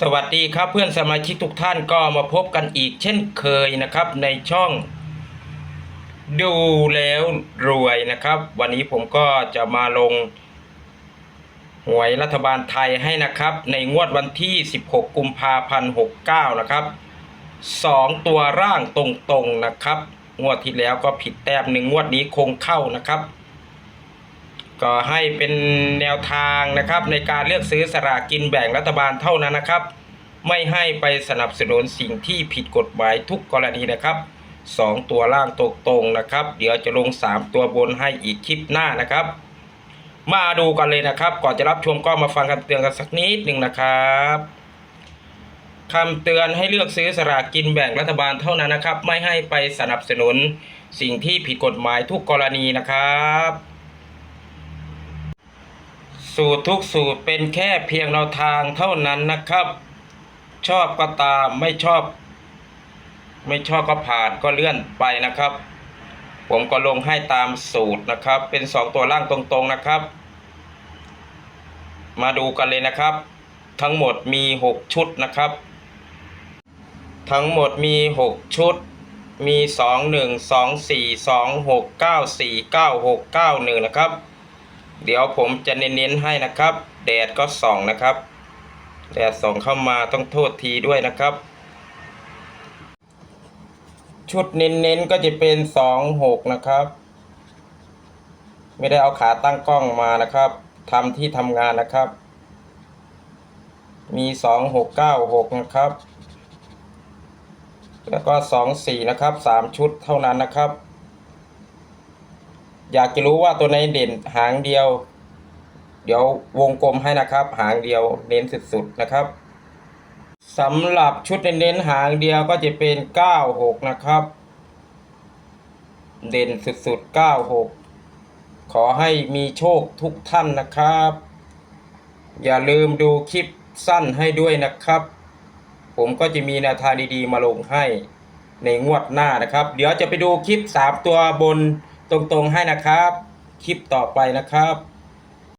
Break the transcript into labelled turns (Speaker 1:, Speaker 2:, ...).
Speaker 1: สวัสดีครับเพื่อนสมาชิกทุกท่านก็มาพบกันอีกเช่นเคยนะครับในช่อง ดูแล้วรวยนะครับ วันนี้ผมก็จะมาลง หวยรัฐบาลไทยให้นะครับ ในงวดวันที่ 16 กุมภาพันธ์69 นะครับ 2 ตัวร่างตรงๆนะครับ งวดที่แล้วก็ผิดแต้มหนึ่งงวดนี้คงเข้านะครับ ก็ให้เป็นแนวทางนะครับในการเลือกซื้อสลากกินแบ่งรัฐบาลเท่านั้นนะครับ ไม่ให้ไปสนับสนุนสิ่งที่ผิดกฎหมายทุกกรณีนะครับสองตัวล่างตกตรงนะครับ เดี๋ยวจะลงสามตัวบนให้อีกคลิปหน้านะครับ มาดูกันเลยนะครับ ก่อนจะรับชมก็มาฟังคำเตือนกันสักนิดหนึ่งนะครับคำเตือนให้เลือกซื้อสลากกินแบ่งรัฐบาลเท่านั้นนะครับ ไม่ให้ไปสนับสนุนสิ่งที่ผิดกฎหมายทุกกรณีนะครับ สูตรทุกสูตรเป็นแค่เพียงแนวทางเท่านั้นนะครับ ชอบก็ตามไม่ชอบ ไม่ชอบก็ผ่านก็เลื่อนไปนะครับ ผมก็ลงให้ตามสูตรนะครับ เป็นสองตัวล่างตรงๆนะครับ มาดูกันเลยนะครับ ทั้งหมดมีหกชุดนะครับ ทั้งหมดมีหกชุดมีสองหนึ่งสองสี่สองหกเก้าสี่เก้าหกเก้าหนึ่งนะครับ เดี๋ยวผมจะเน้นๆให้นะครับ แดดก็ส่องนะครับ แดดส่องเข้ามาต้องโทษทีด้วยนะครับ ชุดเน้นๆก็จะเป็นสองหกนะครับ ไม่ได้เอาขาตั้งกล้องมานะครับทำที่ทำงานนะครับ มีสองหกเก้าหกนะครับ แล้วก็สองสี่นะครับสามชุดเท่านั้นนะครับ อยากจะรู้ว่าตัวไหนเด่นหางเดียว เดี๋ยววงกลมให้นะครับ หางเดียวเน้นสุดๆนะครับสำหรับชุดเน้นๆหางเดียวก็จะเป็น 96 นะครับ เด่นสุดๆ 96 ขอให้มีโชคทุกท่านนะครับ อย่าลืมดูคลิปสั้นให้ด้วยนะครับ ผมก็จะมีแนวทางดีๆมาลงให้ในงวดหน้านะครับ เดี๋ยวจะไปดูคลิป 3 ตัวบน ตรงๆให้นะครับ คลิปต่อไปนะครับ